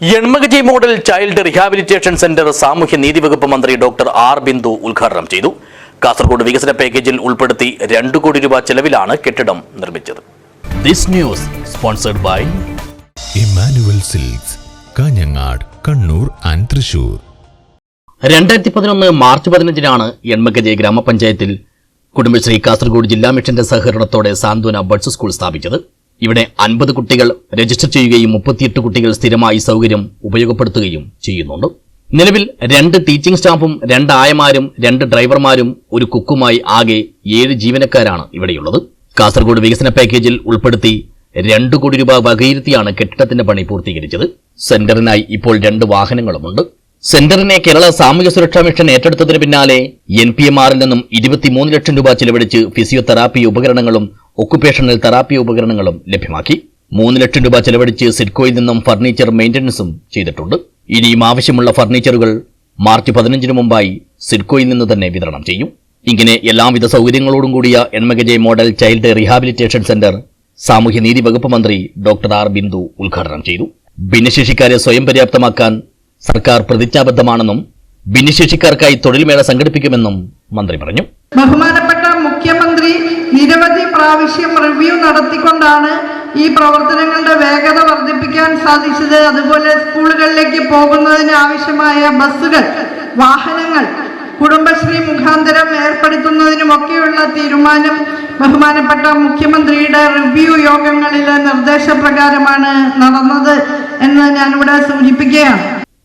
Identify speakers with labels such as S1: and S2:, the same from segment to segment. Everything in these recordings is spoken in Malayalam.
S1: Enmakaje model child rehabilitation centre സാമൂഹ്യ നീതി വകുപ്പ് മന്ത്രി ഡോക്ടർ ആർ ബിന്ദു ഉദ്ഘാടനം ചെയ്തു. കാസർഗോഡ് വികസന പാക്കേജിൽ ഉൾപ്പെടുത്തി രണ്ടു കോടി രൂപ ചെലവിലാണ് കെട്ടിടം നിർമ്മിച്ചത്. This news sponsored by
S2: Immanuel Silks Kanhangad Kannur and Thrissur.
S1: രണ്ടായിരത്തി പതിനൊന്ന് മാർച്ച് പതിനഞ്ചിനാണ് എൺമകജെ ഗ്രാമപഞ്ചായത്തിൽ കുടുംബശ്രീ കാസർഗോഡ് ജില്ലാ മിഷന്റെ സഹകരണത്തോടെ സാന്ത്വന ബഡ്സ് സ്കൂൾ സ്ഥാപിച്ചത്. ഇവിടെ അൻപത് കുട്ടികൾ രജിസ്റ്റർ ചെയ്യുകയും മുപ്പത്തിയെട്ട് കുട്ടികൾ സ്ഥിരമായി സൗകര്യം ഉപയോഗപ്പെടുത്തുകയും ചെയ്യുന്നുണ്ട്. നിലവിൽ രണ്ട് ടീച്ചിംഗ് സ്റ്റാഫും രണ്ട് ആയമാരും രണ്ട് ഡ്രൈവർമാരും ഒരു കുക്കുമായി ആകെ ഏഴ് ജീവനക്കാരാണ് ഇവിടെയുള്ളത്. കാസർഗോഡ് വികസന പാക്കേജിൽ ഉൾപ്പെടുത്തി രണ്ടു കോടി രൂപ വകയിരുത്തിയാണ് കെട്ടിടത്തിന്റെ പണി പൂർത്തീകരിച്ചത്. സെന്ററിനായി ഇപ്പോൾ രണ്ട് വാഹനങ്ങളുമുണ്ട്. സെന്ററിനെ കേരള സാമൂഹ്യ സുരക്ഷാ മിഷൻ ഏറ്റെടുത്തതിന് പിന്നാലെ എൻ പി എം ആറിൽ നിന്നും ഇരുപത്തിമൂന്ന് ലക്ഷം രൂപ ചിലവഴിച്ച് ഫിസിയോതെറാപ്പി ഉപകരണങ്ങളും ഒക്കുപേഷണൽ തെറാപ്പി ഉപകരണങ്ങളും ലഭ്യമാക്കി. മൂന്ന് ലക്ഷം രൂപ ചെലവഴിച്ച് സിഡ്കോയിൽ നിന്നും ഫർണിച്ചർ മെയിന്റനൻസും ചെയ്തിട്ടുണ്ട്. ഇനിയും ആവശ്യമുള്ള ഫർണിച്ചറുകൾ മാർച്ച് പതിനഞ്ചിന് മുമ്പായി സിഡ്കോയിൽ നിന്ന് തന്നെ വിതരണം ചെയ്യും. ഇങ്ങനെ എല്ലാവിധ സൗകര്യങ്ങളോടും കൂടിയ Enmakaje model child rehabilitation centre സാമൂഹ്യനീതി വകുപ്പ് മന്ത്രി ഡോക്ടർ ആർ ബിന്ദു ഉദ്ഘാടനം ചെയ്തു. ഭിന്നശേഷിക്കാരെ സ്വയം പര്യാപ്തമാക്കാൻ സർക്കാർ പ്രതിജ്ഞാബദ്ധമാണെന്നും ഭിന്നശേഷിക്കാർക്കായി തൊഴിൽ മേള സംഘടിപ്പിക്കുമെന്നും മന്ത്രി പറഞ്ഞു.
S3: ബഹുമാനപ്പെട്ട മുഖ്യമന്ത്രി നിരവധി പ്രാവശ്യം റിവ്യൂ നടത്തിക്കൊണ്ടാണ് ഈ പ്രവർത്തനങ്ങളുടെ വേഗത വർദ്ധിപ്പിക്കാൻ സാധിച്ചത്. അതുപോലെ സ്കൂളുകളിലേക്ക് പോകുന്നതിന് ആവശ്യമായ ബസ്സുകൾ വാഹനങ്ങൾ കുടുംബശ്രീ മുഖാന്തരം ഏർപ്പെടുത്തുന്നതിനുമൊക്കെയുള്ള തീരുമാനം ബഹുമാനപ്പെട്ട മുഖ്യമന്ത്രിയുടെ റിവ്യൂ യോഗങ്ങളിലെ നിർദ്ദേശപ്രകാരമാണ് നടന്നത് എന്ന് ഞാനിവിടെ സൂചിപ്പിക്കുകയാണ്.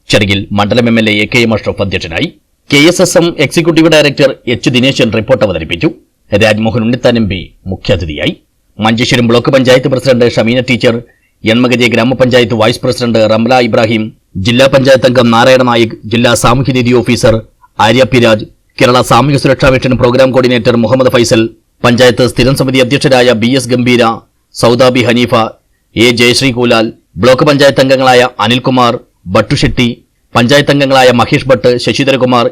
S1: ചടങ്ങിൽ മണ്ഡലം M L A K M Ashraf അധ്യക്ഷനായി K S S M executive director H Dineshan report അവതരിപ്പിച്ചു. രാജ്മോഹൻ ഉണ്ണിത്താൻ എം പി മുഖ്യാതിഥിയായി Manjeshwaram block panchayat president Shameena teacher Enmakaje gram panchayat vice president Ramla Ibrahim ജില്ലാ പഞ്ചായത്ത് അംഗം നാരായണ നായിക് ജില്ലാ സാമൂഹ്യനീതി ഓഫീസർ ആര്യ പിരാജ് കേരള സാമൂഹ്യ സുരക്ഷാ mission program coordinator Muhammad Faisal panchayat സ്ഥിരം സമിതി അധ്യക്ഷരായ B S Gambhira Saudabi Haneefa A Jayashree Koolal block panchayat അംഗങ്ങളായ അനിൽകുമാർ ഭട്ടുഷെട്ടി പഞ്ചായത്ത് അംഗങ്ങളായ Mahesh Bhat ശശിധരകുമാർ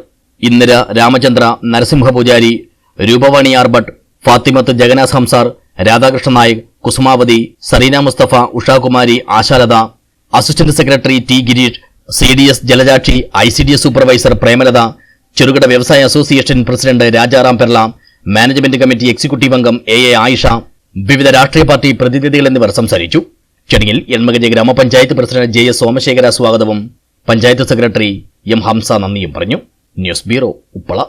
S1: Indira Ramachandra Narasimha Poojari Roopavani R Bhat Fathimath Jagannath Hamsar Radhakrishna Nayak Kusumavathi Sareena Musthafa Ushakumari Ashalatha assistant secretary T Girish C D S Jalajakshi I C D S supervisor Premalatha ചെറുകിട വ്യവസായ association president Rajaram Perla management committee executive അംഗം എ എ ആയിഷ വിവിധ രാഷ്ട്രീയ പാർട്ടി പ്രതിനിധികൾ എന്നിവർ സംസാരിച്ചു. ചടങ്ങിൽ എൺമകജ ഗ്രാമപഞ്ചായത്ത് പ്രസിഡന്റ് ജെ എസ് സോമശേഖര സ്വാഗതവും പഞ്ചായത്ത് സെക്രട്ടറി എം ഹംസ നന്ദിയും പറഞ്ഞു. News bureau Uppala.